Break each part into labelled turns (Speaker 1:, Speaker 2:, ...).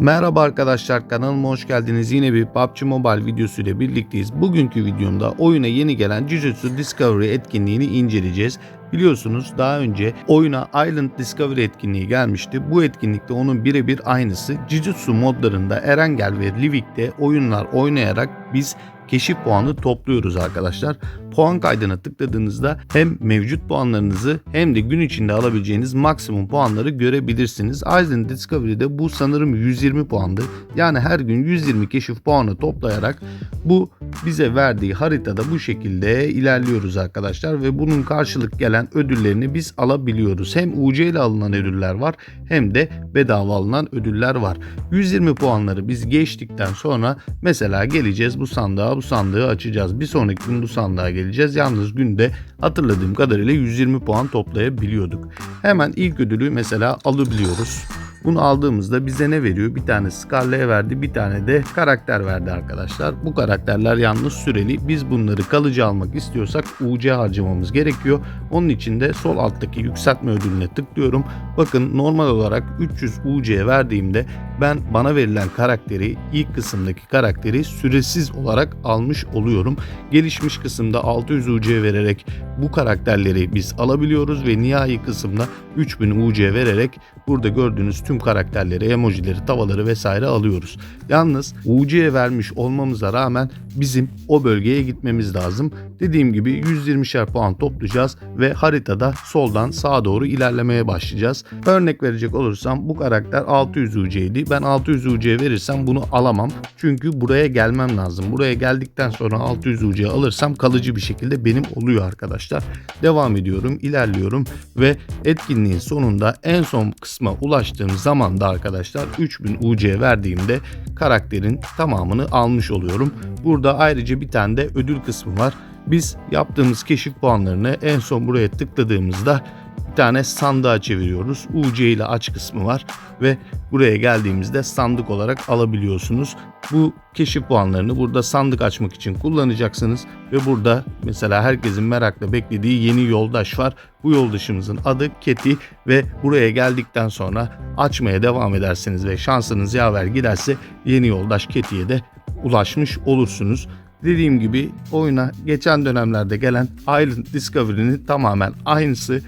Speaker 1: Merhaba arkadaşlar kanalıma hoş geldiniz. Yine bir PUBG Mobile videosu ile birlikteyiz. Bugünkü videomda oyuna yeni gelen Jujutsu Discovery etkinliğini inceleyeceğiz. Biliyorsunuz daha önce oyuna Island Discovery etkinliği gelmişti. Bu etkinlikte onun birebir aynısı. Jujutsu modlarında Erengel ve Livik'te oyunlar oynayarak biz keşif puanı topluyoruz arkadaşlar. Puan kaydına tıkladığınızda hem mevcut puanlarınızı hem de gün içinde alabileceğiniz maksimum puanları görebilirsiniz. Island Discovery'de bu sanırım 120 puandı. Yani her gün 120 keşif puanı toplayarak bu bize verdiği haritada bu şekilde ilerliyoruz arkadaşlar ve bunun karşılık gelen ödüllerini biz alabiliyoruz. Hem UC ile alınan ödüller var hem de bedava alınan ödüller var. 120 puanları biz geçtikten sonra mesela geleceğiz bu sandığa bu sandığı açacağız. Bir sonraki gün bu sandığa geleceğiz. Yalnız günde hatırladığım kadarıyla 120 puan toplayabiliyorduk. Hemen ilk ödülü mesela alabiliyoruz. Bunu aldığımızda bize ne veriyor? Bir tane Scarlet'e verdi, bir tane de karakter verdi arkadaşlar. Bu karakterler yalnız süreli. Biz bunları kalıcı almak istiyorsak UC harcamamız gerekiyor. Onun için de sol alttaki yükseltme ödülüne tıklıyorum. Bakın normal olarak 300 UC verdiğimde ben bana verilen karakteri ilk kısımdaki karakteri süresiz olarak almış oluyorum. Gelişmiş kısımda 600 UC vererek bu karakterleri biz alabiliyoruz ve nihai kısımda 3000 UC vererek burada gördüğünüz tüm karakterleri, emojileri, tavaları vesaire alıyoruz. Yalnız UC vermiş olmamıza rağmen bizim o bölgeye gitmemiz lazım. Dediğim gibi 120'şer puan toplayacağız ve haritada soldan sağa doğru ilerlemeye başlayacağız. Örnek verecek olursam bu karakter 600 UC'ydi. Ben 600 UC verirsem bunu alamam. Çünkü buraya gelmem lazım. Buraya geldikten sonra 600 UC alırsam kalıcı bir şekilde benim oluyor arkadaşlar. Devam ediyorum, ilerliyorum ve etkinliğin sonunda en son kısma ulaştığım zaman da arkadaşlar 3000 UC verdiğimde karakterin tamamını almış oluyorum. Burada ayrıca bir tane de ödül kısmı var. Biz yaptığımız keşif puanlarını en son buraya tıkladığımızda bir tane sandığa çeviriyoruz. UC ile aç kısmı var ve buraya geldiğimizde sandık olarak alabiliyorsunuz. Bu keşif puanlarını burada sandık açmak için kullanacaksınız ve burada mesela herkesin merakla beklediği yeni yoldaş var. Bu yoldaşımızın adı Keti ve buraya geldikten sonra açmaya devam ederseniz ve şansınız yaver giderse yeni yoldaş Keti'ye de ulaşmış olursunuz. Dediğim gibi oyuna geçen dönemlerde gelen Island Discovery'nin tamamen aynısı.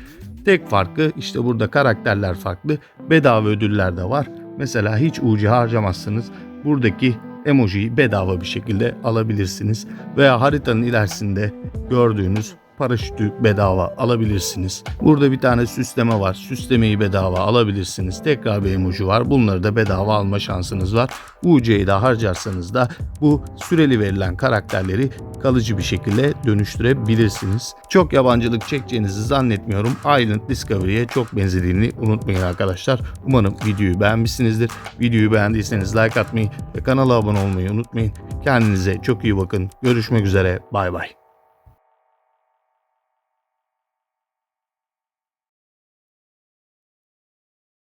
Speaker 1: Tek farkı işte burada karakterler farklı. Bedava ödüller de var. Mesela hiç UC harcamazsınız. Buradaki emojiyi bedava bir şekilde alabilirsiniz. Veya haritanın ilerisinde gördüğünüz paraşütü bedava alabilirsiniz. Burada bir tane süsleme var. Süslemeyi bedava alabilirsiniz. Tekrar bir emoji var. Bunları da bedava alma şansınız var. UC'yi de harcarsanız da bu süreli verilen karakterleri kalıcı bir şekilde dönüştürebilirsiniz. Çok yabancılık çekeceğinizi zannetmiyorum. Island Discovery'e çok benzediğini unutmayın arkadaşlar. Umarım videoyu beğenmişsinizdir. Videoyu beğendiyseniz like atmayı ve kanala abone olmayı unutmayın. Kendinize çok iyi bakın. Görüşmek üzere. Bay bay.